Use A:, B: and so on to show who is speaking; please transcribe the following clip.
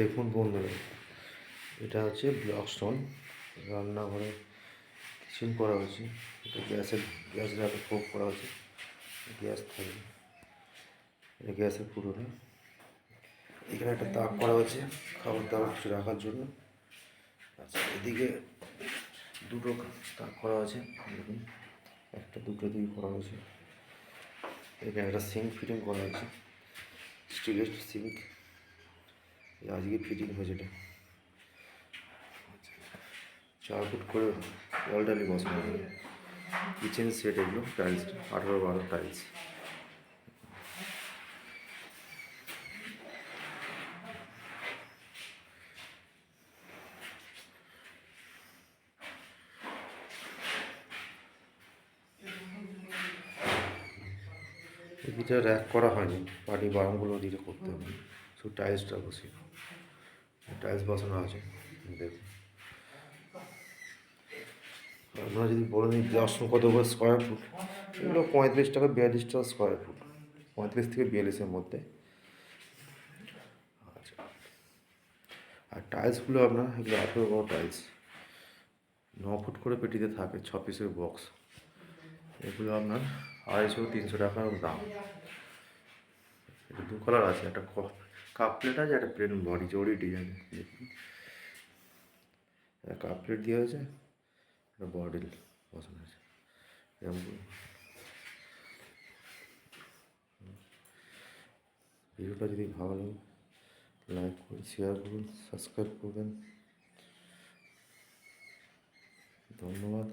A: দেখুন বন্ধুরা, এটা হচ্ছে ব্লক স্টোন রান্নাঘরে কিচেন করা হয়েছে, এটা গ্যাসের, গ্যাস রাখা খুব করা হয়েছে, গ্যাস থাকবে, এটা গ্যাসের পুরোটা। এখানে একটা তাক করা হয়েছে, খাবার দাবার কিছু রাখার জন্য। আচ্ছা এদিকে দুটো তাক করা আছে দেখুন, একটা, দুটো দিকে করা হয়েছে। এখানে একটা সিঙ্ক ফিটিং করা হয়েছে স্টিলের সিঙ্ক আজকে ফিটিং হয়েছে এটা। চার ফুট করে ওয়ালটালি বসানো হবে কিচেন সেট এগুলো টাইলস আঠারো বারো টাইলস এদিকে র্যাক করা হয়নি পাটি বারামগুলো দিকে করতে হবে। শুধু টাইলসটা বসে টাইলস বসানো আছে দেখুন আপনারা যদি বলে নিন দর্শন কত করে স্কোয়ার ফুট এগুলো পঁয়ত্রিশ টাকা বিয়াল্লিশ টাকা স্কোয়ার ফুট পঁয়ত্রিশ থেকে বিয়াল্লিশের মধ্যে। আচ্ছা। আর টাইলসগুলো আপনার, এগুলো আঠেরো বড় টাইলস। ন ফুট করে পেটিতে থাকে, ছ পিসের বক্স এগুলো আপনার আড়াইশো তিনশো টাকার দাম। এটা দু কালার আছে, একটা কাপ প্লেট আছে একটা প্লেন বডি জড়ি ডিজাইন দেখুন একটা কাপ প্লেট দেওয়া আছে একটা বডি বসানো আছে এরকম করে। ভিডিওটা যদি ভালো লাগে লাইক করুন শেয়ার করুন সাবস্ক্রাইব করবেন ধন্যবাদ